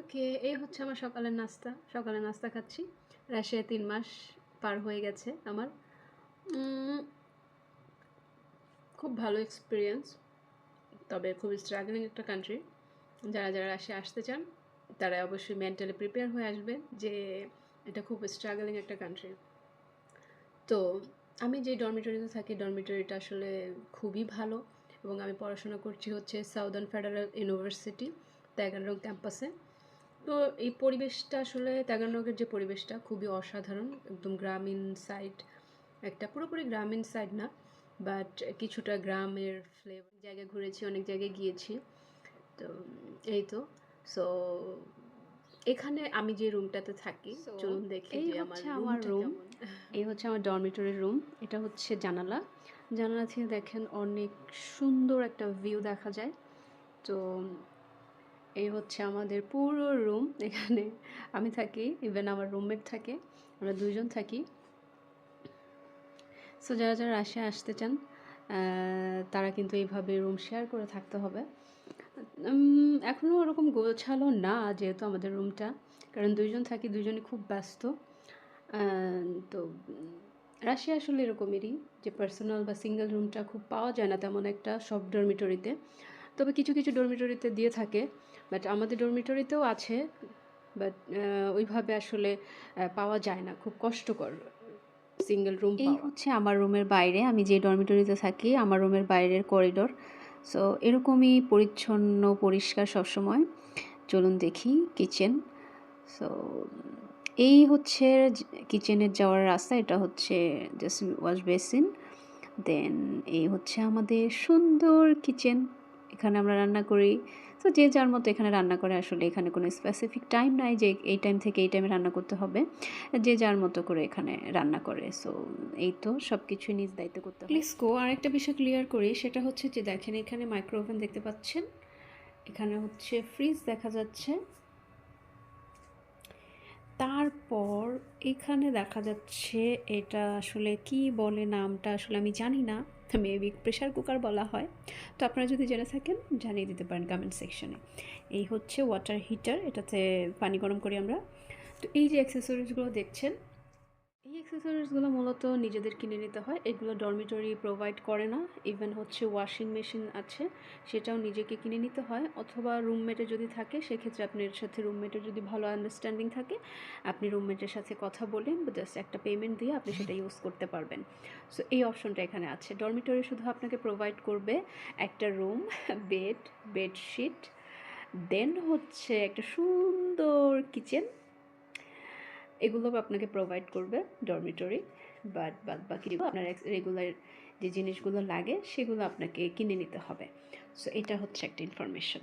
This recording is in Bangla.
ওকে এই হচ্ছে আমার সকালের নাস্তা। সকালের নাস্তা খাচ্ছি। রাশিয়া তিন মাস পার হয়ে গেছে আমার। খুব ভালো এক্সপিরিয়েন্স তবে খুব স্ট্রাগলিং একটা কান্ট্রি যারা যারা রাশিয়া আসতে চান, তারা অবশ্যই মেন্টালি প্রিপেয়ার হয়ে আসবে যে এটা খুব স্ট্রাগলিং একটা কান্ট্রি তো আমি যে ডরমিটরিতে থাকি ডরমিটরিটা আসলে খুবই ভালো এবং আমি পড়াশোনা করছি হচ্ছে সাউদার্ন ফেডারেল ইউনিভার্সিটি তাইগানরং ক্যাম্পাসে তো এই পরিবেশটা আসলে তাইগানরগের যে পরিবেশটা খুবই অসাধারণ একদম গ্রামীণ সাইড একটা পুরোপুরি গ্রামীণ সাইড না বাট কিছুটা গ্রামের ফ্লেভার জায়গায় ঘুরেছি অনেক জায়গায় গিয়েছি তো এই তো সো এখানে আমি যে রুমটাতে থাকি চলুন দেখি এই হচ্ছে আমার রুম এই হচ্ছে আমার ডরমিটরি রুম এটা হচ্ছে জানালা। জানালা থেকে দেখেন অনেক সুন্দর একটা ভিউ দেখা যায় তো এই হচ্ছে আমাদের পুরো রুম এখানে। আমি থাকি ইভেন আমার রুমমেট থাকে, আমরা দুজন থাকি। সো যারা যারা রাশিয়া আসতে চান তারা কিন্তু এইভাবে রুম শেয়ার করে থাকতে হবে। এখনও ওরকম গোছালো না, যেহেতু আমাদের রুমটা কারণ দুইজন থাকি, দুইজনই খুব ব্যস্ত। তো রাশিয়া আসলে এরকমেরই, যে পার্সোনাল বা সিঙ্গেল রুমটা খুব পাওয়া যায় না তেমন একটা সব ডরমিটরিতে তবে কিছু কিছু ডরমিটরিতে দিয়ে থাকে। বাট আমাদের ডরমিটরিতেও আছে বাট ওইভাবে আসলে পাওয়া যায় না। খুব কষ্টকর সিঙ্গেল রুম এই হচ্ছে আমার রুমের বাইরে। আমি যে ডরমিটরিতে থাকি আমার রুমের বাইরের করিডোর সো এরকমই পরিচ্ছন্ন পরিষ্কার সবসময়। চলুন দেখি কিচেন সো এই হচ্ছে কিচেনের যাওয়ার রাস্তা। এটা হচ্ছে জাস্ট ওয়াশ বেসিন দেন এই হচ্ছে আমাদের সুন্দর কিচেন এখানে আমরা রান্না করি। তো যে যার মতো এখানে রান্না করে, আসলে এখানে কোনো স্পেসিফিক টাইম নাই যে এই টাইম থেকে এই টাইমে রান্না করতে হবে। যে যার মতো করে এখানে রান্না করে। সো এই তো সব কিছুই নিজ দায়িত্ব করতে হয়। প্লিজ গো আরেকটা বিষয় ক্লিয়ার করি, সেটা হচ্ছে যে দেখেন এখানে মাইক্রো ওভেন দেখতে পাচ্ছেন। এখানে হচ্ছে ফ্রিজ দেখা যাচ্ছে। তারপর এখানে দেখা যাচ্ছে এটা আসলে কি বলে নামটা আসলে আমি জানি না। মেবি প্রেশার কুকার বলা হয়। তো আপনারা যদি জেনে থাকেন, জানিয়ে দিতে পারেন কমেন্ট সেকশনে এই হচ্ছে ওয়াটার হিটার এটাতে পানি গরম করি আমরা। তো এই যে অ্যাক্সেসরিজগুলো দেখছেন এই অ্যাক্সেসরিজগুলো মূলত নিজেদের কিনে নিতে হয়। এগুলো ডরমিটরি প্রোভাইড করে না। ইভেন হচ্ছে ওয়াশিং মেশিন আছে, সেটাও নিজেকে কিনে নিতে হয়। অথবা রুমমেটে যদি থাকে, সেক্ষেত্রে আপনার সাথে রুমমেটের যদি ভালো আন্ডারস্ট্যান্ডিং থাকে, আপনি রুমমেটের সাথে কথা বলেন জাস্ট একটা পেমেন্ট দিয়ে আপনি সেটা ইউজ করতে পারবেন। সো এই অপশনটা এখানে আছে। ডরমিটরি শুধু আপনাকে প্রোভাইড করবে একটা রুম বেড বেডশিট দেন হচ্ছে একটা সুন্দর কিচেন এগুলো আপনাকে প্রোভাইড করবে ডরমিটরি বাট বাদ বাকি আপনার রেগুলার যে জিনিসগুলো লাগে সেগুলো আপনাকে কিনে নিতে হবে। সো এটা হচ্ছে একটা ইনফরমেশন